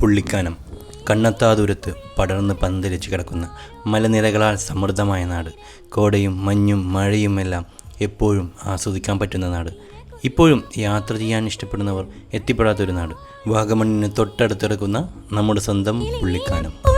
പുള്ളിക്കാനം. കണ്ണത്താദൂരത്ത് പടർന്ന് പന്തലിച്ച് കിടക്കുന്ന മലനിരകളാൽ സമൃദ്ധമായ നാട്. കോടയും മഞ്ഞും മഴയുമെല്ലാം എപ്പോഴും ആസ്വദിക്കാൻ പറ്റുന്ന നാട്. ഇപ്പോഴും യാത്ര ചെയ്യാൻ ഇഷ്ടപ്പെടുന്നവർ എത്തിപ്പെടാത്തൊരു നാട്. വാഗമണ്ണിന് തൊട്ടടുത്തിറക്കുന്ന നമ്മുടെ സ്വന്തം പുള്ളിക്കാനം.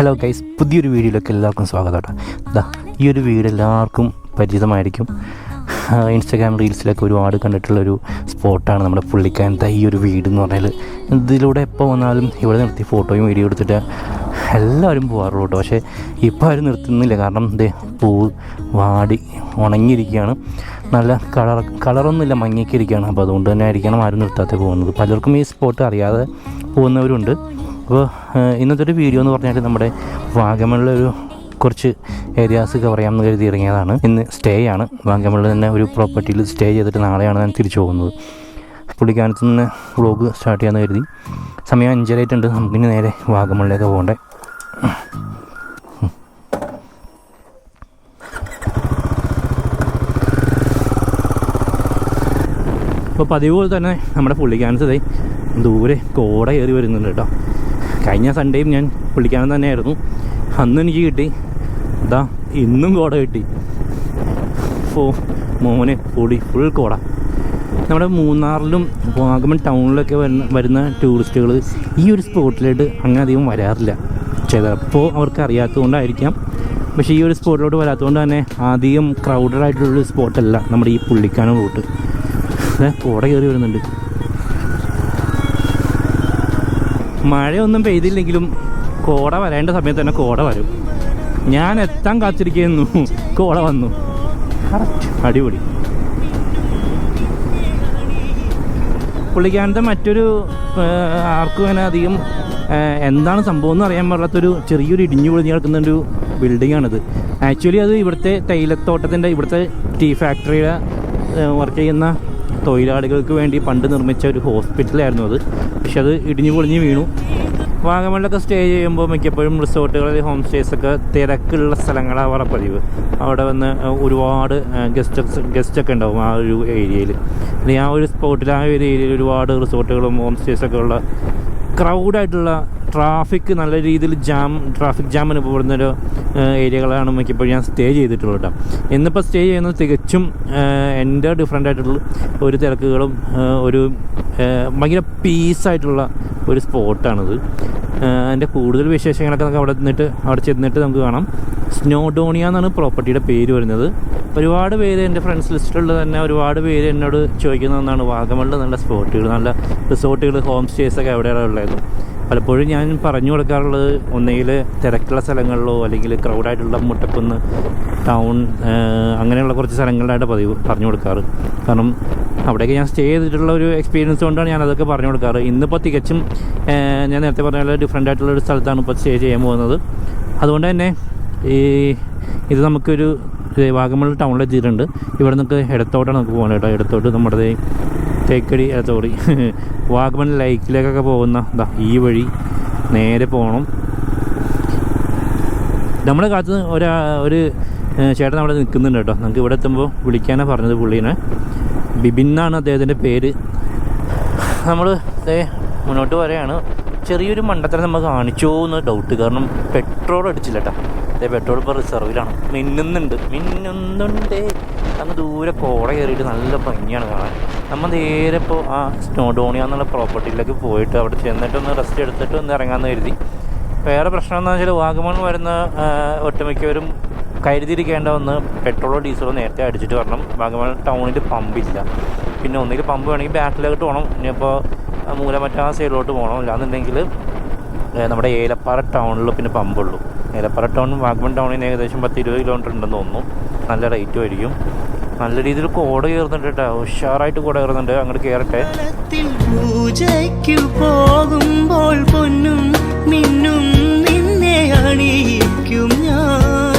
ഹലോ ഗൈസ് പുതിയൊരു വീഡിയോയിലേക്ക് എല്ലാവർക്കും സ്വാഗതം കേട്ടോ. ഈ ഒരു വീഡിയോ എല്ലാവർക്കും പരിചിതമായിരിക്കും. ഇൻസ്റ്റാഗ്രാം റീൽസിലൊക്കെ ഒരുപാട് കണ്ടിട്ടുള്ളൊരു സ്പോട്ടാണ് നമ്മുടെ പുള്ളിക്കാനത്തെ ഈ ഒരു വീട് എന്ന് പറഞ്ഞാൽ ഇതിലൂടെ എപ്പോൾ വന്നാലും ഇവിടെ നിർത്തി ഫോട്ടോയും വീഡിയോ എടുത്തിട്ട് എല്ലാവരും പോകാറുള്ളൂ കേട്ടോ. പക്ഷേ ഇപ്പോൾ ആരും നിർത്തുന്നില്ല. കാരണം ഇത് പൂ വാടി ഉണങ്ങിയിരിക്കുകയാണ്. നല്ല കളർ കളറൊന്നുമില്ല മങ്ങിയൊക്കെ ഇരിക്കുകയാണ്. അപ്പോൾ അതുകൊണ്ട് തന്നെ ആയിരിക്കണം ആരും നിർത്താതെ പോകുന്നത്. പലർക്കും ഈ സ്പോട്ട് അറിയാതെ പോകുന്നവരുണ്ട്. അപ്പോൾ ഇന്നത്തെ ഒരു വീഡിയോ എന്ന് പറഞ്ഞാൽ നമ്മുടെ വാഗമണിലൊരു കുറച്ച് ഏരിയാസ് കവർ ചെയ്യാമെന്ന് കരുതി ഇറങ്ങിയതാണ്. ഇന്ന് സ്റ്റേ ആണ്. വാഗമണിൽ തന്നെ ഒരു പ്രോപ്പർട്ടിയിൽ സ്റ്റേ ചെയ്തിട്ട് നാളെയാണ് ഞാൻ തിരിച്ചു പോകുന്നത്. പുള്ളിക്കാനത്ത് നിന്ന് വ്ലോഗ് സ്റ്റാർട്ട് ചെയ്യാമെന്ന് കരുതി. സമയം അഞ്ചരയായിട്ടുണ്ട്. നമുക്കിനി നേരെ വാഗമണിലേക്ക് പോകണ്ടേ. അപ്പോൾ പതിവ് പോലെ തന്നെ നമ്മുടെ പുള്ളിക്കാനത്ത് ദൂരെ കോട കയറി വരുന്നുണ്ട് കേട്ടോ. കഴിഞ്ഞ സൺഡേയും ഞാൻ പുള്ളിക്കാനം തന്നെയായിരുന്നു. അന്ന് എനിക്ക് കിട്ടി. ഇതാ ഇന്നും കോട കിട്ടി. ഫോ മോനെ പൊടി ഫുൾ കോട. നമ്മുടെ മൂന്നാറിലും വാഗമൺ ടൗണിലൊക്കെ വരുന്ന വരുന്ന ടൂറിസ്റ്റുകൾ ഈ ഒരു സ്പോട്ടിലോട്ട് അങ്ങനെ അധികം വരാറില്ല. ചിലപ്പോൾ അവർക്ക് അറിയാത്തതുകൊണ്ടായിരിക്കാം. പക്ഷേ ഈ ഒരു സ്പോട്ടിലോട്ട് വരാത്തതുകൊണ്ട് തന്നെ അധികം ക്രൗഡഡ് ആയിട്ടുള്ളൊരു സ്പോട്ടല്ല നമ്മുടെ ഈ പുള്ളിക്കാനം റൂട്ട്. കോട കയറി വരുന്നുണ്ട്. മഴയൊന്നും പെയ്തില്ലെങ്കിലും കോട വരേണ്ട സമയത്ത് തന്നെ കോട വരും. ഞാൻ എത്താൻ കാത്തിരിക്കുന്നു. കോട വന്നു. അടിപൊളി. പുള്ളിക്കാനത്തെ മറ്റൊരു ആർക്കും അങ്ങനെ അധികം എന്താണ് സംഭവം എന്ന് അറിയാൻ പാടില്ലാത്തൊരു ചെറിയൊരു ഇടിഞ്ഞു പൊളിഞ്ഞ് കിടക്കുന്ന ഒരു ബിൽഡിംഗ് ആണിത് ആക്ച്വലി അത് ഇവിടുത്തെ തേയിലത്തോട്ടത്തിന്റെ ഇവിടുത്തെ ടീ ഫാക്ടറിയുടെ വർക്ക് ചെയ്യുന്ന തൊഴിലാളികൾക്ക് വേണ്ടി പണ്ട് നിർമ്മിച്ച ഒരു ഹോസ്പിറ്റലായിരുന്നു അത്. പക്ഷെ അത് ഇടിഞ്ഞു പൊളിഞ്ഞ് വീണു. വാഗമണിലൊക്കെ സ്റ്റേ ചെയ്യുമ്പോൾ മിക്കപ്പോഴും റിസോർട്ടുകളിൽ ഹോം സ്റ്റേസൊക്കെ തിരക്കുള്ള സ്ഥലങ്ങളാവാറ പതിവ്. അവിടെ വന്ന് ഒരുപാട് ഗസ്റ്റ് ഗസ്റ്റൊക്കെ ഉണ്ടാവും ആ ഒരു ഏരിയയിൽ അല്ലെങ്കിൽ ആ ഒരു സ്പോട്ടിൽ ആ ഒരു ഏരിയയിൽ ഒരുപാട് റിസോർട്ടുകളും ഹോം സ്റ്റേസൊക്കെ ഉള്ള ക്രൗഡായിട്ടുള്ള ട്രാഫിക് നല്ല രീതിയിൽ ജാം ട്രാഫിക് ജാം അനുഭവപ്പെടുന്ന ഒരു ഏരിയകളാണ് മിക്കപ്പോഴും ഞാൻ സ്റ്റേ ചെയ്തിട്ടുള്ളത് കേട്ടോ. ഇന്നിപ്പോൾ സ്റ്റേ ചെയ്യുന്നത് തികച്ചും എന്റെ ഡിഫറെന്റ് ആയിട്ടുള്ള ഒരു തിരക്കുകളും ഒരു ഭയങ്കര പീസായിട്ടുള്ള ഒരു സ്പോട്ടാണിത്. അതിന്റെ കൂടുതൽ വിശേഷങ്ങളൊക്കെ നമുക്ക് അവിടെ നിന്നിട്ട് അവിടെ ചെന്നിട്ട് നമുക്ക് കാണാം. സ്നോഡോണിയ എന്നാണ് പ്രോപ്പർട്ടിയുടെ പേര് വരുന്നത്. ഒരുപാട് പേര് എന്റെ ഫ്രണ്ട്സ് ലിസ്റ്റിലുള്ള തന്നെ ഒരുപാട് പേര് എന്നോട് ചോദിക്കുന്ന ഒന്നാണ് വാഗമണ്ണിൽ നല്ല സ്പോട്ടുകൾ നല്ല റിസോർട്ടുകൾ ഹോം സ്റ്റേസ് ഒക്കെ എവിടെയാണ് ഉള്ളത്? പലപ്പോഴും ഞാൻ പറഞ്ഞു കൊടുക്കാറുള്ളത് ഒന്നുകിൽ തിരക്കുള്ള സ്ഥലങ്ങളിലോ അല്ലെങ്കിൽ ക്രൗഡായിട്ടുള്ള മുട്ടക്കുന്ന് ടൗൺ അങ്ങനെയുള്ള കുറച്ച് സ്ഥലങ്ങളിലായിട്ട് പതിവ് പറഞ്ഞു കൊടുക്കാറ്. കാരണം അവിടെയൊക്കെ ഞാൻ സ്റ്റേ ചെയ്തിട്ടുള്ള ഒരു എക്സ്പീരിയൻസ് കൊണ്ടാണ് ഞാൻ അതൊക്കെ പറഞ്ഞു കൊടുക്കാറ്. ഇന്നിപ്പോൾ തികച്ചും ഞാൻ നേരത്തെ പറഞ്ഞ പോലെ ഡിഫറെന്റ് ആയിട്ടുള്ള ഒരു സ്ഥലത്താണ് ഇപ്പോൾ സ്റ്റേ ചെയ്യാൻ പോകുന്നത്. അതുകൊണ്ട് തന്നെ ഈ ഇത് നമുക്കൊരു വാഗമൺ ടൗണിലെത്തിയിട്ടുണ്ട് ഇവിടെ നമുക്ക് ഇടത്തോട്ടാണ് നമുക്ക് പോകണം കേട്ടോ. ഇടത്തോട്ട് നമ്മുടെ തേക്കടി സോറി വാഗമൺ ലൈക്കിലേക്കൊക്കെ പോകുന്ന എന്താ ഈ വഴി നേരെ പോകണം നമ്മുടെ കാത്ത് ഒരാ ഒരു ചേട്ടൻ അവിടെ നിൽക്കുന്നുണ്ട് കേട്ടോ. നമുക്ക് ഇവിടെ എത്തുമ്പോൾ വിളിക്കാനാണ് പറഞ്ഞത് പുള്ളീനെ. ബിബിൻ എന്നാണ് അദ്ദേഹത്തിന്റെ പേര്. നമ്മൾ മുന്നോട്ട് വരെയാണ് ചെറിയൊരു മണ്ടത്തരം നമ്മൾ കാണിച്ചോ എന്ന് ഡൗട്ട് കാരണം പെട്രോൾ അടിച്ചില്ല കേട്ടോ. പെട്രോൾ ഇപ്പോൾ റിസർവിലാണ്. മിന്നുന്നുണ്ട്. മിന്നുന്നുണ്ട്. അങ്ങ് ദൂരെ കോട കയറിയിട്ട് നല്ല ഭംഗിയാണ് കാണാൻ. നമ്മൾ നേരെ ഇപ്പോൾ ആ സ്നോഡോണിയ എന്നുള്ള പ്രോപ്പർട്ടിയിലേക്ക് പോയിട്ട് അവിടെ ചെന്നിട്ട് ഒന്ന് റെസ്റ്റ് എടുത്തിട്ട് ഒന്ന് ഇറങ്ങാമെന്ന് കരുതി. വേറെ പ്രശ്നം എന്താണെന്ന് വെച്ചാൽ വാഗമൺ വരുന്ന ഒട്ടുമിക്കവരും കരുതിയിരിക്കേണ്ട ഒന്ന് പെട്രോളോ ഡീസലോ നേരത്തെ അടിച്ചിട്ട് വരണം. വാഗമൺ ടൗണിൽ പമ്പില്ല പിന്നെ ഒന്നുകിൽ പമ്പ് വേണമെങ്കിൽ ബാക്കിലോട്ട് പോകണം. ഇനിയിപ്പോൾ മൂലമറ്റ സൈഡിലോട്ട് പോകണം. അല്ലാന്നുണ്ടെങ്കിൽ നമ്മുടെ ഏലപ്പാറ ടൗണിൽ പിന്നെ പമ്പുള്ളൂ. ഏലപ്പാറ ടൗണും വാഗമൺ ടൗണിൽ നിന്ന് ഏകദേശം പത്ത് ഇരുപത് കിലോമീറ്റർ ഉണ്ടെന്ന് തോന്നുന്നു. നല്ല റേറ്റും ആയിരിക്കും. നല്ല രീതിയിൽ കോട കയറുന്നുണ്ട് കേട്ടോ. ഉഷാറായിട്ട് കോട കയറുന്നുണ്ട്. അങ്ങോട്ട് കയറട്ടെ പൂജയ്ക്കു പോകുമ്പോൾ പൊന്നും മിന്നും നിന്നെ അണിയിക്കും ഞാൻ.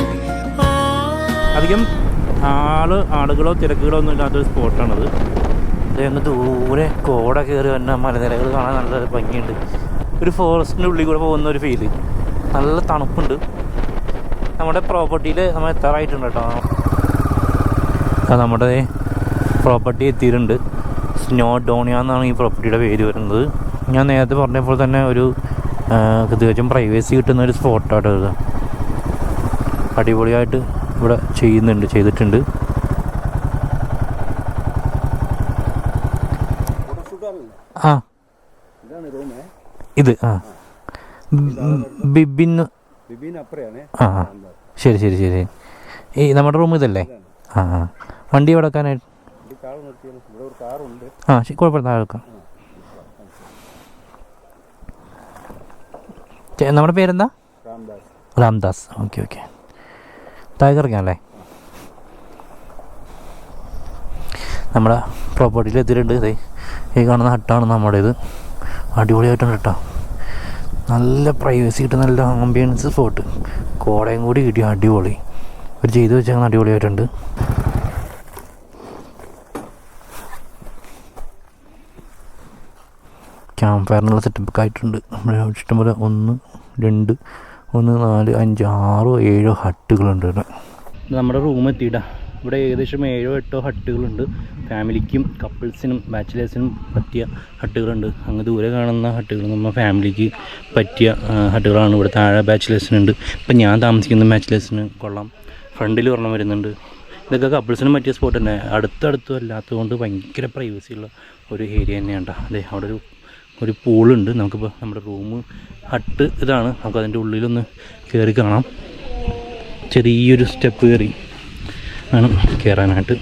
അധികം ആൾ ആളുകളോ തിരക്കുകളോ ഒന്നും ഇല്ലാത്തൊരു സ്പോട്ടാണത് അങ്ങ് ദൂരെ കോട കയറി വന്ന മലനിരകൾ കാണാൻ നല്ല ഭംഗിയുണ്ട്. ഒരു ഫോറസ്റ്റിന്റെ ഉള്ളിൽ കൂടെ പോകുന്ന ഒരു ഫീൽ നല്ല തണുപ്പുണ്ട്. നമ്മുടെ പ്രോപ്പർട്ടിയിൽ നമ്മൾ എത്താറായിട്ടുണ്ട് കേട്ടോ. നമ്മുടെ പ്രോപ്പർട്ടി എത്തിയിട്ടുണ്ട്. സ്നോ ഡോണിയ എന്നാണ് ഈ പ്രോപ്പർട്ടിയുടെ പേര് വരുന്നത്. ഞാൻ നേരത്തെ പറഞ്ഞപ്പോൾ തന്നെ ഒരു തികച്ചും പ്രൈവസി കിട്ടുന്ന ഒരു സ്പോട്ടാണ് അടിപൊളിയായിട്ട് ഇവിടെ ചെയ്യുന്നുണ്ട് ചെയ്തിട്ടുണ്ട് ആ ഇത് ആ. ബിബിൻ ആ. ശരി ശരി ശരി. ഈ നമ്മുടെ റൂം ഇതല്ലേ? ആ ആ. വണ്ടി എവിടെ വെക്കാനായിട്ട് ആ കുഴപ്പമില്ല താഴെ വെക്കാം. നമ്മുടെ പേരെന്താ? രാംദാസ്. Okay okay. താഴെ ഇറങ്ങാം അല്ലേ? നമ്മുടെ പ്രോപ്പർട്ടിയിൽ എത്തിയിട്ടുണ്ട്. ഇതേ ഈ കാണുന്ന ഹട്ടാണ് നമ്മുടേത്. അടിപൊളിയായിട്ടുണ്ട് കേട്ടോ നല്ല പ്രൈവസി കിട്ടുന്ന നല്ല ആംബിയൻസ് സ്പോട്ട് കോടയും കൂടി കിട്ടിയ? അടിപൊളി. ഒരു ചെയ്ത് വെച്ചാൽ അടിപൊളിയായിട്ടുണ്ട്. ക്യാമ്പ് ഫയറിനുള്ള സെറ്റപ്പൊക്കെ ആയിട്ടുണ്ട്. നമ്മുടെ ഇഷ്ടംപോലെ ഒന്ന് രണ്ട് ഒന്ന് നാല് അഞ്ച് ആറോ ഏഴോ ഹട്ടുകളുണ്ട് ഇവിടെ. നമ്മുടെ റൂം എത്തിയിട്ടാ ഇവിടെ ഏകദേശം ഏഴോ എട്ടോ ഹട്ടുകളുണ്ട്. ഫാമിലിക്കും കപ്പിൾസിനും ബാച്ചിലേഴ്സിനും പറ്റിയ ഹട്ടുകളുണ്ട്. അങ്ങ് ദൂരെ കാണുന്ന ഹട്ടുകൾ നമ്മൾ ഫാമിലിക്ക് പറ്റിയ ഹട്ടുകളാണ് ഇവിടെ താഴെ ബാച്ചിലേഴ്സിനുണ്ട്. ഇപ്പം ഞാൻ താമസിക്കുന്ന ബാച്ചിലേഴ്സിന് കൊള്ളാം. ഫ്രണ്ടിൽ ഒരെണ്ണം വരുന്നുണ്ട്. ഇതൊക്കെ കപ്പിൾസിനും പറ്റിയ സ്പോട്ട് തന്നെ. അടുത്തടുത്തും അല്ലാത്തതുകൊണ്ട് ഭയങ്കര പ്രൈവസി ഉള്ള ഒരു ഏരിയ തന്നെയാണ്. അതെ അവിടെ ഒരു ഒരു പൂളുണ്ട്. നമുക്കിപ്പോൾ നമ്മുടെ റൂം ഹട്ട് ഇതാണ്. നമുക്കതിന്റെ ഉള്ളിലൊന്ന് കയറി കാണാം. ചെറിയൊരു സ്റ്റെപ്പ് കയറി വേണം കയറാനായിട്ട്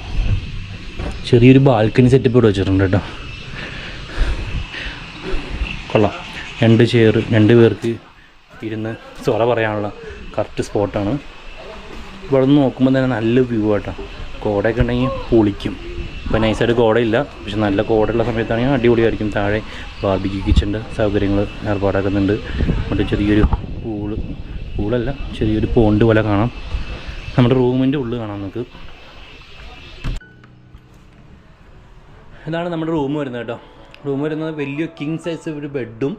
ചെറിയൊരു ബാൽക്കണി സെറ്റപ്പ് ഇവിടെ വെച്ചിട്ടുണ്ട് കേട്ടോ. കൊള്ളാം. രണ്ട് ചെയർ രണ്ട് പേർക്ക് ഇരുന്ന് സൊറ പറയാനുള്ള കറക്റ്റ് സ്പോട്ടാണ് ഇവിടെ നിന്ന് നോക്കുമ്പോൾ തന്നെ നല്ല വ്യൂ ആട്ടോ. കോടയൊക്കെ ഉണ്ടെങ്കിൽ പൊളിക്കും. ഇപ്പോൾ നൈസായിട്ട് കോടയില്ല. പക്ഷെ നല്ല കോടയുള്ള സമയത്താണെങ്കിൽ അടിപൊളിയായിരിക്കും. താഴെ ബാർബിക്യൂ കിച്ചന്റെ സൗകര്യങ്ങൾ ഏർപ്പാടാക്കുന്നുണ്ട്. മറ്റേ ചെറിയൊരു പൂൾ പൂളല്ല ചെറിയൊരു പോണ്ട് പോലെ കാണാം. നമ്മുടെ റൂമിന്റെ ഉള്ളിൽ കാണാം നമുക്ക്. ഇതാണ് നമ്മുടെ റൂം വരുന്നത് കേട്ടോ. റൂം വരുന്നത് വലിയ കിങ് സൈസ് ഒരു ബെഡും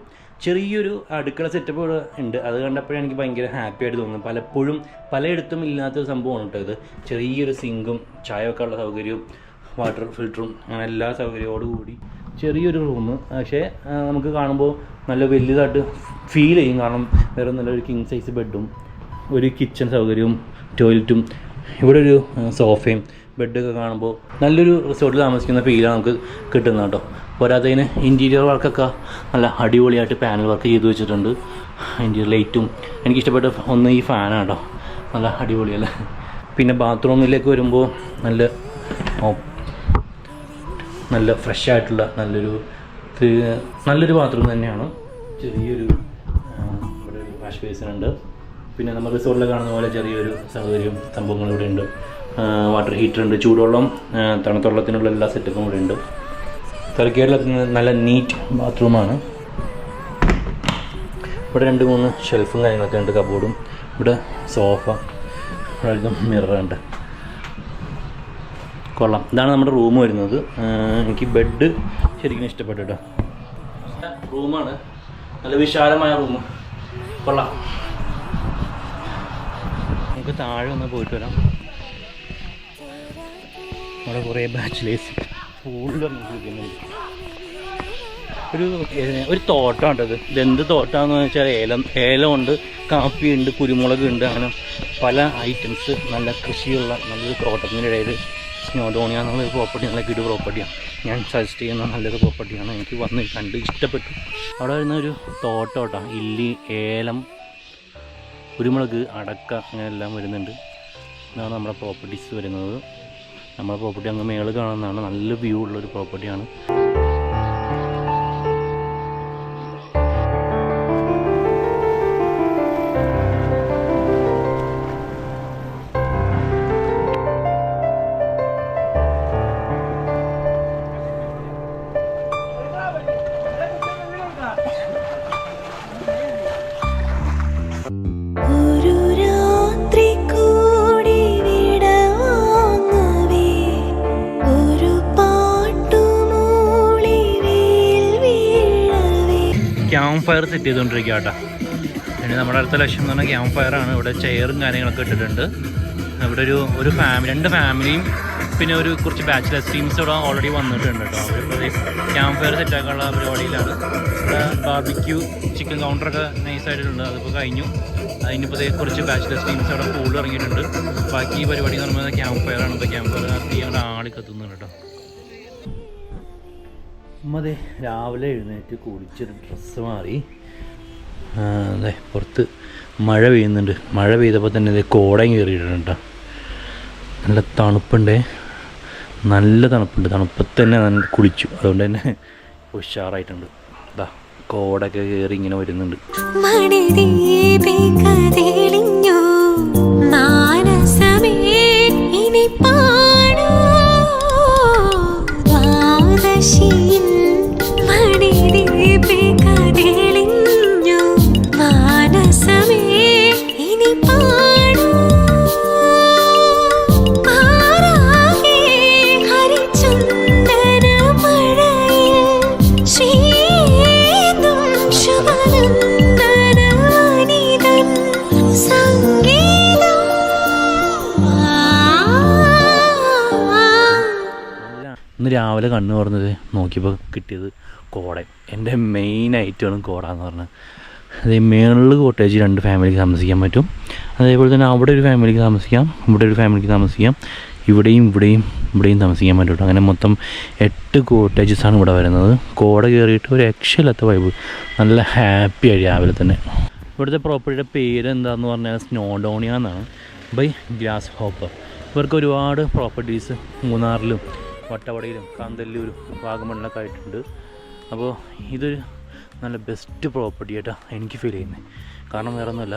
ചെറിയൊരു അടുക്കള സെറ്റപ്പ് ഉണ്ട്. അത് കണ്ടപ്പോഴേ എനിക്ക് ഭയങ്കര ഹാപ്പി ആയിട്ട് തോന്നുന്നു. പലപ്പോഴും പലയിടത്തും ഇല്ലാത്തൊരു സംഭവമാണ് കേട്ടോ ഇത്. ചെറിയൊരു സിങ്കും ചായ വെക്കാനുള്ള സൗകര്യവും വാട്ടർ ഫിൽറ്ററും അങ്ങനെ എല്ലാ സൗകര്യത്തോടുകൂടി ചെറിയൊരു റൂം പക്ഷേ നമുക്ക് കാണുമ്പോൾ നല്ല വലുതായിട്ട് ഫീൽ ചെയ്യും. കാരണം വേറെ നല്ലൊരു കിങ് സൈസ് ബെഡും ഒരു കിച്ചൺ സൗകര്യവും ടോയ്ലറ്റും ഇവിടെ ഒരു സോഫയും ബെഡൊക്കെ കാണുമ്പോൾ നല്ലൊരു റിസോർട്ടിൽ താമസിക്കുന്ന ഫീലാണ് നമുക്ക് കിട്ടുന്നത് കേട്ടോ. പോരാത്തതിന് ഇന്റീരിയർ വർക്കൊക്കെ നല്ല അടിപൊളിയായിട്ട് പാനൽ വർക്ക് ചെയ്തു വെച്ചിട്ടുണ്ട്. ഇന്റീരിയർ ലൈറ്റും എനിക്കിഷ്ടപ്പെട്ട ഒന്ന് ഈ ഫാനാണ് കേട്ടോ. നല്ല അടിപൊളിയല്ലേ? പിന്നെ ബാത്റൂമിലേക്ക് വരുമ്പോൾ നല്ല നല്ല ഫ്രഷ് ആയിട്ടുള്ള നല്ലൊരു നല്ലൊരു ബാത്റൂം തന്നെയാണ്. ചെറിയൊരു ഇവിടെ ഒരു വാഷ് ബേസിൻ ഉണ്ട്. പിന്നെ നമ്മൾ റിസോർട്ടിൽ കാണുന്ന പോലെ ചെറിയൊരു സൗകര്യം സംഭവങ്ങൾ ഇവിടെ ഉണ്ട്. വാട്ടർ ഹീറ്റർ ഉണ്ട് ചൂടുവെള്ളം തണുത്ത വെള്ളത്തിനുള്ള എല്ലാ സെറ്റപ്പും ഇവിടെ ഉണ്ട്. തലക്കേരളത്തിൽ നല്ല നീറ്റ് ബാത്റൂമാണ് ഇവിടെ രണ്ട് മൂന്ന് ഷെൽഫും കാര്യങ്ങളൊക്കെ ഉണ്ട് കബോർഡും ഇവിടെ സോഫ ഇവിടെ മിററുണ്ട് കൊള്ളാം. ഇതാണ് നമ്മുടെ റൂം വരുന്നത്. എനിക്ക് ബെഡ് ശരിക്കും ഇഷ്ടപ്പെട്ടു കേട്ടോ. റൂമാണ് നല്ല വിശാലമായ റൂം കൊള്ളാം. നമുക്ക് താഴെ ഒന്ന് പോയിട്ട് വരാം. നമ്മുടെ കുറേ ബാച്ചിലേഴ്സ് ഒരു ഒരു തോട്ടം ഇത് ഇതെന്ത് തോട്ടമാണെന്ന് വെച്ചാൽ ഏലം ഏലമുണ്ട് കാപ്പിയുണ്ട് കുരുമുളക് ഉണ്ട്. അങ്ങനെ പല ഐറ്റംസ് നല്ല കൃഷിയുള്ള നല്ലൊരു തോട്ടത്തിന്റെ ഇടയിൽ സ്നോഡോണിയ എന്നുള്ളൊരു പ്രോപ്പർട്ടി നല്ല കിട് പ്രോപ്പർട്ടിയാണ് ഞാൻ സജസ്റ്റ് ചെയ്യുന്ന നല്ലൊരു പ്രോപ്പർട്ടിയാണ് എനിക്ക് വന്ന് കണ്ട് ഇഷ്ടപ്പെട്ടു. അവിടെ വരുന്ന ഒരു തോട്ടം ഇല്ലി ഏലം കുരുമുളക് അടക്ക അങ്ങനെയെല്ലാം വരുന്നുണ്ട്. ഇതാണ് നമ്മുടെ പ്രോപ്പർട്ടീസ് വരുന്നത്. നമ്മുടെ പ്രോപ്പർട്ടി അങ്ങ് മേളിൽ കാണുന്നതാണ്. നല്ല വ്യൂ ഉള്ളൊരു പ്രോപ്പർട്ടിയാണ് ക്യാമ്പ് ഫയർ സെറ്റ് ചെയ്തുകൊണ്ടിരിക്കുക കേട്ടോ. പിന്നെ നമ്മുടെ അടുത്ത ലക്ഷ്യം എന്ന് പറഞ്ഞാൽ ക്യാമ്പ് ഫയറാണ് ഇവിടെ ചെയറും കാര്യങ്ങളൊക്കെ ഇട്ടിട്ടുണ്ട്. ഇവിടെ ഒരു ഒരു ഫാമിലി രണ്ട് ഫാമിലിയും പിന്നെ ഒരു കുറച്ച് ബാച്ചിലേഴ്സ് ടീംസ് ഇവിടെ ഓൾറെഡി വന്നിട്ടുണ്ട് കേട്ടോ. അവരിപ്പോൾ ക്യാമ്പ് ഫയർ സെറ്റാക്കാനുള്ള പരിപാടിയിലാണ്. ഇവിടെ ബാർബിക്യൂ ചിക്കൻ കൗണ്ടറൊക്കെ നൈസായിട്ടുണ്ട് അതിപ്പോൾ കഴിഞ്ഞു. അതിനിപ്പോൾ കുറച്ച് ബാച്ചിലേഴ്സ് ടീംസ് അവിടെ കൂടുതൽ ഇറങ്ങിയിട്ടുണ്ട്. ബാക്കി പരിപാടി എന്ന് പറയുന്നത് ക്യാമ്പ് ഫയറാണ് ഇപ്പോൾ ക്യാമ്പ് ഫയർ നടത്തി അവിടെ ആളി കേട്ടോ. അതെ രാവിലെ എഴുന്നേറ്റ് കുളിച്ചൊരു ഡ്രസ്സ് മാറി. അതെ പുറത്ത് മഴ പെയ്യുന്നുണ്ട്. മഴ പെയ്തപ്പോൾ തന്നെ ഇത് കോടയും കയറിയിട്ടുണ്ട് നല്ല തണുപ്പുണ്ട്. നല്ല തണുപ്പുണ്ട്. തണുപ്പത്ത് തന്നെ നല്ല കുളിച്ചു. അതുകൊണ്ട് തന്നെ ഉഷാറായിട്ടുണ്ട്. ഇതാ കോടൊക്കെ കയറി ഇങ്ങനെ വരുന്നുണ്ട്. രാവിലെ കണ്ണു തുറന്നത് നോക്കിയപ്പോൾ കിട്ടിയത് കോട എന്റെ മെയിൻ ഐറ്റമാണ് കോട എന്ന് പറഞ്ഞത് അതേ മേളിൽ കോട്ടേജ് രണ്ട് ഫാമിലിക്ക് താമസിക്കാൻ പറ്റും. അതേപോലെ തന്നെ അവിടെ ഒരു ഫാമിലിക്ക് താമസിക്കാം ഇവിടെ ഒരു ഫാമിലിക്ക് താമസിക്കാം ഇവിടെയും ഇവിടെയും ഇവിടെയും താമസിക്കാൻ പറ്റും അങ്ങനെ മൊത്തം എട്ട് കോട്ടേജസാണ് ഇവിടെ വരുന്നത്. കോട കയറിയിട്ട് ഒരു രക്ഷയില്ലാത്ത വൈബ് നല്ല ഹാപ്പിയായി രാവിലെ തന്നെ. ഇവിടുത്തെ പ്രോപ്പർട്ടിയുടെ പേര് എന്താണെന്ന് പറഞ്ഞാൽ സ്നോഡോണിയ എന്നാണ്. ബൈ ഗ്ലാസ് ഹോപ്പർ ഇവർക്ക് ഒരുപാട് പ്രോപ്പർട്ടീസ് മൂന്നാറിലും വട്ടവടയിലും കാന്തല്ലൂരും വാഗമണ്ണിലൊക്കെ ആയിട്ടുണ്ട്. അപ്പോൾ ഇതൊരു നല്ല ബെസ്റ്റ് പ്രോപ്പർട്ടി ആയിട്ടാണ് എനിക്ക് ഫീൽ ചെയ്യുന്നത് കാരണം വേറെ ഒന്നുമല്ല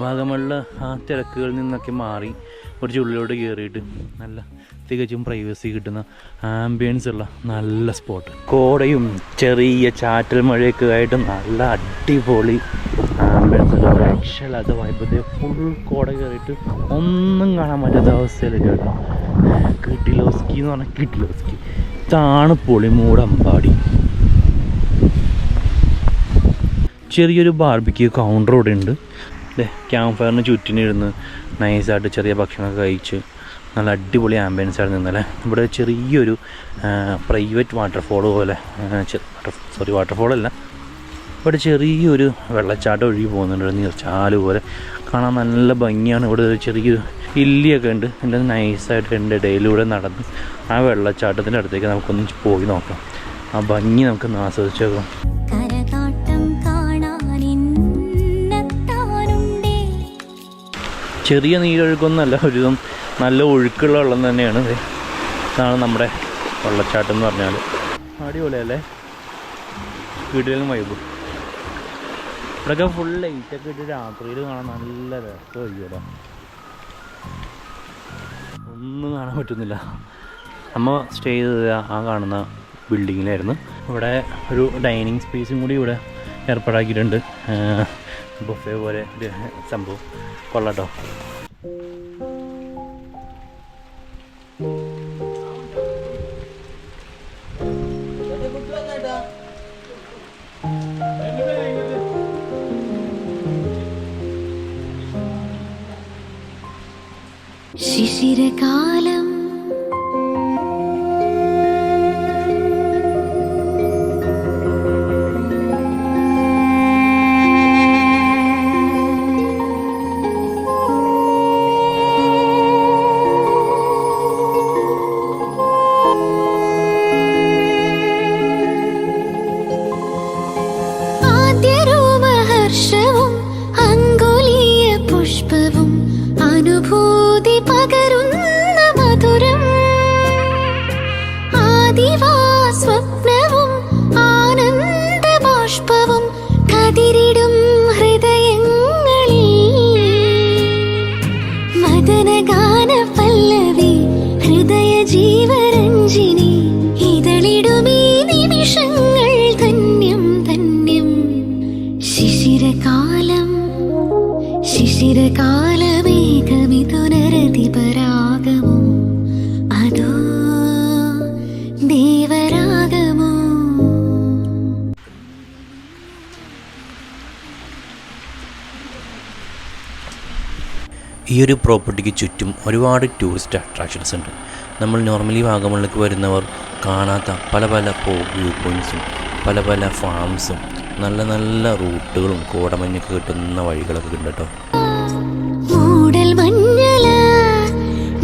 വാഗമണിൽ ആ തിരക്കുകളിൽ നിന്നൊക്കെ മാറി കുറച്ച് ഉള്ളിലോട്ട് കയറിയിട്ട് നല്ല തികച്ചും പ്രൈവസി കിട്ടുന്ന ആംബിയൻസ് ഉള്ള നല്ല സ്പോട്ട് കോടയും ചെറിയ ചാറ്റൽ മഴയൊക്കെ ആയിട്ട് നല്ല അടിപൊളി ആംബിയൻസ് ഉള്ള രക്ഷയില്ലാത്ത വൈബത്തെ ഫുൾ കോട കയറിയിട്ട് ഒന്നും കാണാൻ പറ്റാത്ത അവസ്ഥയിലേക്ക് കേട്ടോ. കിട്ടിലോസ്കി എന്ന് പറഞ്ഞാൽ കിട്ടിലോസ്കി. ഇതാണ് പൊളിമൂടമ്പാടി ചെറിയൊരു ബാർബിക്ക് കൗണ്ടർ ഇവിടെ ഉണ്ട്. ക്യാമ്പ് ഫയറിന് ചുറ്റിനിരുന്ന് നൈസായിട്ട് ചെറിയ ഭക്ഷണമൊക്കെ കഴിച്ച് നല്ല അടിപൊളി ആംബിയൻസ് ആയിരുന്നു ഇന്നലെ ഇവിടെ ചെറിയൊരു പ്രൈവറ്റ് വാട്ടർഫോൾ പോലെ സോറി വാട്ടർഫോൾ അല്ല. ഇവിടെ ചെറിയൊരു വെള്ളച്ചാട്ടം ഒഴുകി പോകുന്നുണ്ട് നീർച്ചാൽ പോലെ. കാണാൻ നല്ല ഭംഗിയാണ്. ഇവിടെ ചെറിയൊരു ഇല്ലിയൊക്കെ ഉണ്ട്. എന്റെ നൈസായിട്ട് എന്റെ ഇടയിലൂടെ നടന്ന് ആ വെള്ളച്ചാട്ടത്തിന്റെ അടുത്തേക്ക് നമുക്കൊന്ന് പോയി നോക്കാം. ആ ഭംഗി നമുക്കൊന്ന് ആസ്വദിച്ച് നോക്കാം. ചെറിയ നീരൊഴുക്കൊന്നുമല്ല ഒരുവിധം നല്ല ഒഴുക്കുള്ള വെള്ളം തന്നെയാണ് ഇത്. ഇതാണ് നമ്മുടെ വെള്ളച്ചാട്ടം എന്ന് പറഞ്ഞാൽ. അടിപൊളിയല്ലേ? വീട്ടിലും വൈബ് ഇവിടെയൊക്കെ ഫുൾ ലൈറ്റൊക്കെ ഇട്ട് രാത്രിയിൽ കാണാൻ നല്ല രസമായിരിക്കുമല്ലോ ഒന്നും കാണാൻ പറ്റുന്നില്ല. നമ്മൾ സ്റ്റേ ചെയ്തത് ആ കാണുന്ന ബിൽഡിങ്ങിലായിരുന്നു ഇവിടെ ഒരു ഡൈനിങ് സ്പേസും കൂടി ഇവിടെ ഏർപ്പാടാക്കിയിട്ടുണ്ട്. ബുഫേ പോലെ ഒരു സംഭവം. കൊള്ളാട്ടോ ശിശിരകാലം ഒരു പ്രോപ്പർട്ടിക്ക് ചുറ്റും ഒരുപാട് ടൂറിസ്റ്റ് അട്രാക്ഷൻസ് ഉണ്ട്. നമ്മൾ നോർമലി വാഗമണിലേക്ക് വരുന്നവർ കാണാത്ത പല പല പോ വ്യൂ പോയിന്റ്സും പല പല ഫാംസും നല്ല നല്ല റൂട്ടുകളും കോടമഞ്ഞൊക്കെ കിട്ടുന്ന വഴികളൊക്കെ ഉണ്ട് കേട്ടോ. കോട്ടമല മഞ്ഞല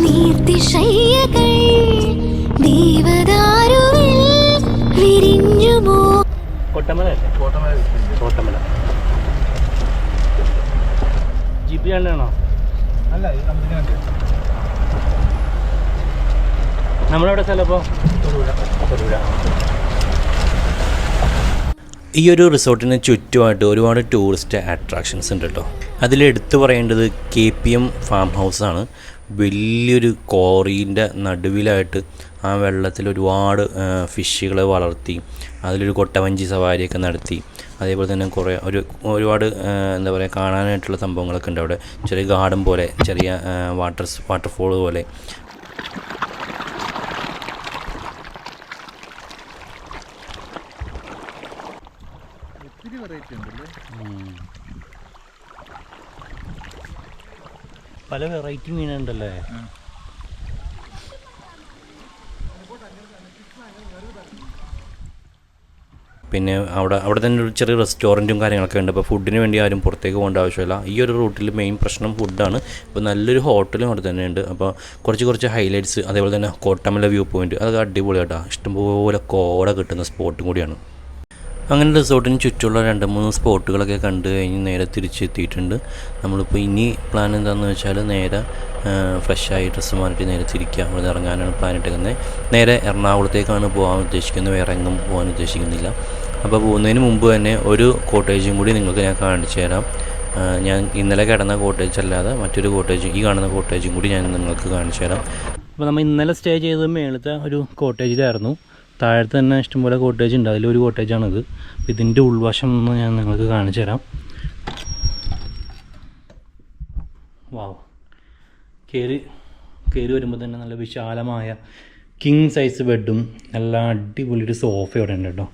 നീർത്തിശയ്യകൾ ദേവദാരുവിൽ നമ്മളെവിടെ സ്ഥലം ഇപ്പോൾ തൊടുപുഴ. ഈ ഒരു റിസോർട്ടിന് ചുറ്റുമായിട്ട് ഒരുപാട് ടൂറിസ്റ്റ് അട്രാക്ഷൻസ് ഉണ്ട് കേട്ടോ. അതിൽ എടുത്തു പറയേണ്ടത് കെ പി എം ഫാം ഹൗസാണ്. വലിയൊരു കോറീന്റെ നടുവിലായിട്ട് ആ വെള്ളത്തിൽ ഒരുപാട് ഫിഷുകളെ വളർത്തി അതിലൊരു കൊട്ടവഞ്ചി സവാരിയൊക്കെ നടത്തി അതേപോലെ തന്നെ കുറേ ഒരു ഒരുപാട് എന്താ പറയുക കാണാനായിട്ടുള്ള സംഭവങ്ങളൊക്കെ ഉണ്ട് അവിടെ. ചെറിയ ഗാർഡൻ പോലെ ചെറിയ വാട്ടർ വാട്ടർഫോൾ പോലെ. പല വെറൈറ്റി മീനുണ്ടല്ലേ? പിന്നെ അവിടെ അവിടെ തന്നെ ഒരു ചെറിയ റെസ്റ്റോറന്റും കാര്യങ്ങളൊക്കെ ഉണ്ട്. അപ്പോൾ ഫുഡിന് വേണ്ടി ആരും പുറത്തേക്ക് പോകേണ്ട ആവശ്യമില്ല. ഈ ഒരു റൂട്ടിൽ മെയിൻ പ്രശ്നം ഫുഡാണ് അപ്പോൾ നല്ലൊരു ഹോട്ടലും അവിടെ തന്നെ ഉണ്ട്. അപ്പോൾ കുറച്ച് കുറച്ച് ഹൈലൈറ്റ്സ് അതേപോലെ തന്നെ കോട്ടമല വ്യൂ പോയിന്റ് അതൊക്കെ അടിപൊളിയാട്ടോ ഇഷ്ടംപോലെ കോട കിട്ടുന്ന സ്പോട്ടും കൂടിയാണ്. അങ്ങനെ റിസോർട്ടിന് ചുറ്റുമുള്ള രണ്ട് മൂന്ന് സ്പോട്ടുകളൊക്കെ കണ്ടു കഴിഞ്ഞ് നേരെ തിരിച്ചെത്തിയിട്ടുണ്ട്. നമ്മളിപ്പോൾ ഇനി പ്ലാൻ എന്താണെന്ന് വെച്ചാൽ നേരെ ഫ്രഷായി ഡ്രസ്സ് മാറ്റി നേരെ തിരിക്കുക. അവിടെ ഇറങ്ങാനാണ് പ്ലാൻ ഇട്ടേക്കുന്നത്. നേരെ എറണാകുളത്തേക്കാണ് പോകാൻ ഉദ്ദേശിക്കുന്നത്. വേറെ എങ്ങും പോകാൻ ഉദ്ദേശിക്കുന്നില്ല. അപ്പോൾ പോകുന്നതിന് മുമ്പ് തന്നെ ഒരു കോട്ടേജും കൂടി നിങ്ങൾക്ക് ഞാൻ കാണിച്ചു തരാം. ഞാൻ ഇന്നലെ കിടന്ന കോട്ടേജ് അല്ലാതെ മറ്റൊരു കോട്ടേജ് ഈ കാണുന്ന കോട്ടേജും കൂടി ഞാൻ നിങ്ങൾക്ക് കാണിച്ചു തരാം. അപ്പോൾ നമ്മൾ ഇന്നലെ സ്റ്റേ ചെയ്തത് മേളത്തെ ഒരു കോട്ടേജിലായിരുന്നു താഴത്ത് തന്നെ ഇഷ്ടംപോലെ കോട്ടേജ് ഉണ്ട്. അതിലൊരു കോട്ടേജാണിത് അപ്പോൾ ഇതിന്റെ ഉൾവശം ഒന്ന് ഞാൻ നിങ്ങൾക്ക് കാണിച്ചു തരാം. വാവ് കയറി കയറി വരുമ്പോൾ തന്നെ നല്ല വിശാലമായ കിങ് സൈസ് ബെഡും നല്ല അടിപൊളി ഒരു സോഫ ഉണ്ട് കേട്ടോ.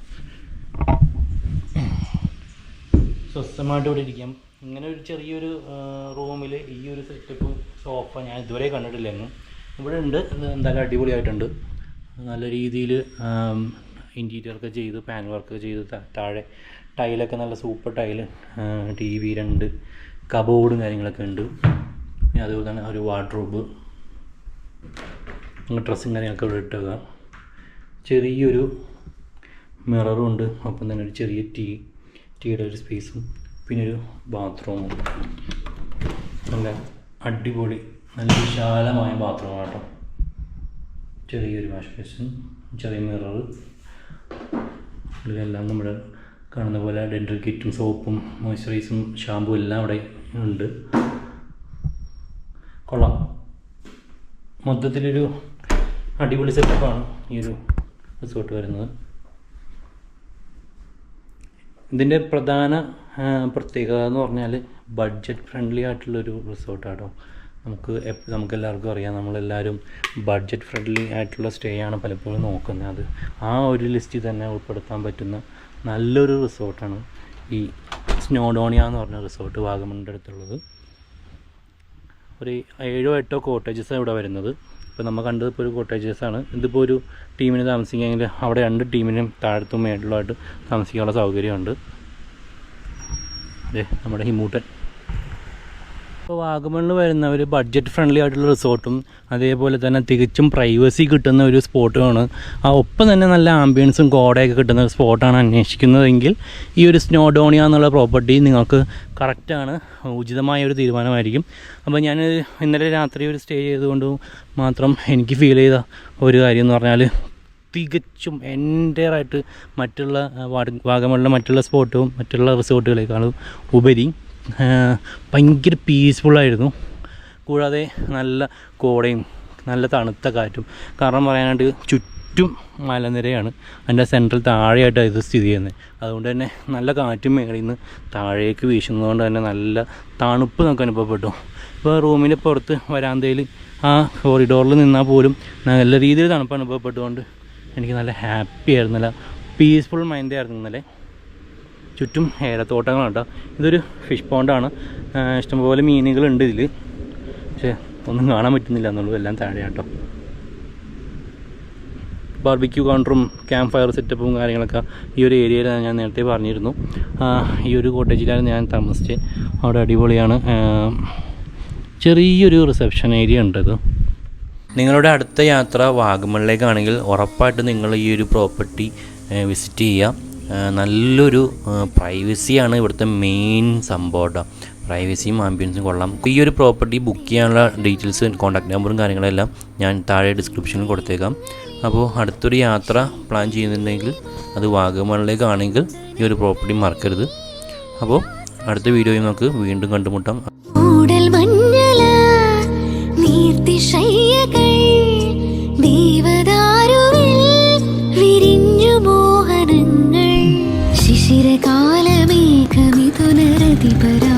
സ്വസ്ഥമായിട്ട് ഇവിടെ ഇരിക്കാം. ഇങ്ങനെ ഒരു ചെറിയൊരു റൂമിൽ ഈ ഒരു സെറ്റപ്പ് സോഫ ഞാൻ ഇതുവരെ കണ്ടിട്ടില്ലായിരുന്നു. ഇവിടെ ഉണ്ട്. എന്തായാലും അടിപൊളിയായിട്ടുണ്ട്. നല്ല രീതിയിൽ ഇന്റീരിയറൊക്കെ ചെയ്ത് പാൻ വർക്ക് ചെയ്ത് താഴെ ടൈലൊക്കെ നല്ല സൂപ്പർ ടൈൽ ടി വി രണ്ട് കബോർഡും കാര്യങ്ങളൊക്കെ ഉണ്ട്. പിന്നെ അതുപോലെ തന്നെ ഒരു വാർഡ്രോബ് ഡ്രസ്സും കാര്യങ്ങളൊക്കെ ഇവിടെ ഇട്ടുക ചെറിയൊരു മിററും ഉണ്ട് അപ്പം തന്നെ ഒരു ചെറിയ ടീ ടീയുടെ ഒരു സ്പേസും പിന്നെ ഒരു ബാത്റൂമും. നല്ല അടിപൊളി നല്ല വിശാലമായ ബാത്റൂമാണ് കേട്ടോ. ചെറിയൊരു വാഷ് ബേസിൻ ചെറിയ മിറർ. ഇതിലെല്ലാം നമ്മുടെ കാണുന്ന പോലെ ഡെന്റൽ കിറ്റും സോപ്പും മോയ്സ്ചറൈസും ഷാമ്പും എല്ലാം അവിടെ ഉണ്ട്. കൊള്ളാം. മൊത്തത്തിലൊരു അടിപൊളി സെറ്റപ്പാണ് ഈ ഒരു റിസോർട്ട് വരുന്നത്. ഇതിന്റെ പ്രധാന പ്രത്യേകത എന്ന് പറഞ്ഞാൽ ബഡ്ജറ്റ് ഫ്രണ്ട്ലി ആയിട്ടുള്ളൊരു റിസോർട്ടാട്ടോ നമുക്ക് നമുക്ക് എല്ലാവർക്കും അറിയാം. നമ്മളെല്ലാവരും ബഡ്ജറ്റ് ഫ്രണ്ട്ലി ആയിട്ടുള്ള സ്റ്റേ ആണ് പലപ്പോഴും നോക്കുന്നത്. അത് ആ ഒരു ലിസ്റ്റിൽ തന്നെ ഉൾപ്പെടുത്താൻ പറ്റുന്ന നല്ലൊരു റിസോർട്ടാണ് ഈ സ്നോഡോണിയ എന്ന് പറഞ്ഞ റിസോർട്ട് വാഗമണിന്റെ അടുത്തുള്ളത്. ഒരു ഏഴോ എട്ടോ കോട്ടേജസ് ഇവിടെ വരുന്നത്. ഇപ്പോൾ നമ്മൾ കണ്ടത് ഇപ്പോൾ ഒരു കോട്ടേജസ് ആണ്. ഇതിപ്പോൾ ഒരു ടീമിന് താമസിക്കുകയാണെങ്കിൽ അവിടെ രണ്ട് ടീമിനും താഴത്തും മേളിലുമായിട്ട് താമസിക്കാനുള്ള സൗകര്യമുണ്ട്. അതെ നമ്മുടെ ഹിമൂട്ടൻ. ഇപ്പോൾ വാഗമണ്ണിൽ വരുന്ന ഒരു ബഡ്ജറ്റ് ഫ്രണ്ട്ലി ആയിട്ടുള്ള റിസോർട്ടും അതേപോലെ തന്നെ തികച്ചും പ്രൈവസി കിട്ടുന്ന ഒരു സ്പോട്ടുമാണ് ആ ഒപ്പം തന്നെ നല്ല ആംബിയൻസും കോടയൊക്കെ കിട്ടുന്ന ഒരു സ്പോട്ടാണ് അന്വേഷിക്കുന്നതെങ്കിൽ ഈ ഒരു സ്നോഡോണിയ എന്നുള്ള പ്രോപ്പർട്ടി നിങ്ങൾക്ക് കറക്റ്റാണ് ഉചിതമായ ഒരു തീരുമാനമായിരിക്കും. അപ്പോൾ ഞാൻ ഇന്നലെ രാത്രി ഒരു സ്റ്റേ ചെയ്തുകൊണ്ട് മാത്രം എനിക്ക് ഫീൽ ചെയ്ത ഒരു കാര്യം എന്ന് പറഞ്ഞാൽ തികച്ചും എന്റെറായിട്ട് മറ്റുള്ള വാഗമണിലെ മറ്റുള്ള സ്പോട്ടും മറ്റുള്ള റിസോർട്ടുകളെക്കാളും ഉപരി ഭയങ്കര പീസ്ഫുള്ളായിരുന്നു കൂടാതെ നല്ല കോടയും നല്ല തണുത്ത കാറ്റും. കാരണം പറയാനായിട്ട് ചുറ്റും മലനിരയാണ്. അതിന്റെ സെൻട്രൽ താഴെയായിട്ടാണ് ഇത് സ്ഥിതി ചെയ്യുന്നത്. അതുകൊണ്ട് തന്നെ നല്ല കാറ്റും മേളിൽ നിന്ന് താഴേക്ക് വീശുന്നതുകൊണ്ട് തന്നെ നല്ല തണുപ്പ് നമുക്ക് അനുഭവപ്പെട്ടു. ഇപ്പോൾ റൂമിന്റെ പുറത്ത് വരാന്തയിൽ ആ കോറിഡോറിൽ നിന്നാൽ പോലും നല്ല രീതിയിൽ തണുപ്പ് അനുഭവപ്പെട്ടുകൊണ്ട് എനിക്ക് നല്ല ഹാപ്പി ആയിരുന്നു. നല്ല പീസ്ഫുൾ മൈൻഡായിരുന്നു ഇന്നലെ. ചുറ്റും ഏലത്തോട്ടങ്ങളാണ് കേട്ടോ ഇതൊരു ഫിഷ് പോണ്ടാണ് ഇഷ്ടംപോലെ മീനുകളുണ്ട് ഇതിൽ പക്ഷേ ഒന്നും കാണാൻ പറ്റുന്നില്ല എന്നുള്ളൂ. എല്ലാം താഴെയാട്ടോ. ബാർബിക്യൂ കൗണ്ടറും ക്യാമ്പ് ഫയർ സെറ്റപ്പും കാര്യങ്ങളൊക്കെ ഈ ഒരു ഏരിയയിലാണ് ഞാൻ നേരത്തെ പറഞ്ഞിരുന്നു. ഈ ഒരു കോട്ടേജിലാണ് ഞാൻ താമസിച്ചത് അവിടെ അടിപൊളിയാണ്. ചെറിയൊരു റിസപ്ഷൻ ഏരിയ ഉണ്ട് ഇത്. നിങ്ങളുടെ അടുത്ത യാത്ര വാഗമണിലേക്കാണെങ്കിൽ ഉറപ്പായിട്ട് നിങ്ങൾ ഈ ഒരു പ്രോപ്പർട്ടി വിസിറ്റ് ചെയ്യുക. നല്ലൊരു പ്രൈവസിയാണ് ഇവിടുത്തെ മെയിൻ സംഭവം കേട്ടോ പ്രൈവസിയും ആംബിയൻസും കൊള്ളാം. ഈ ഒരു പ്രോപ്പർട്ടി ബുക്ക് ചെയ്യാനുള്ള ഡീറ്റെയിൽസ് കോൺടാക്ട് നമ്പറും കാര്യങ്ങളെല്ലാം ഞാൻ താഴെ ഡിസ്ക്രിപ്ഷനിൽ കൊടുത്തേക്കാം. അപ്പോൾ അടുത്തൊരു യാത്ര പ്ലാൻ ചെയ്യുന്നുണ്ടെങ്കിൽ അത് വാഗമണിലേക്കാണെങ്കിൽ ഈ ഒരു പ്രോപ്പർട്ടി മറക്കരുത്. അപ്പോൾ അടുത്ത വീഡിയോയിൽ നമുക്ക് വീണ്ടും കണ്ടുമുട്ടാം. നീർത്തിശയ്യകൾ அதிபரா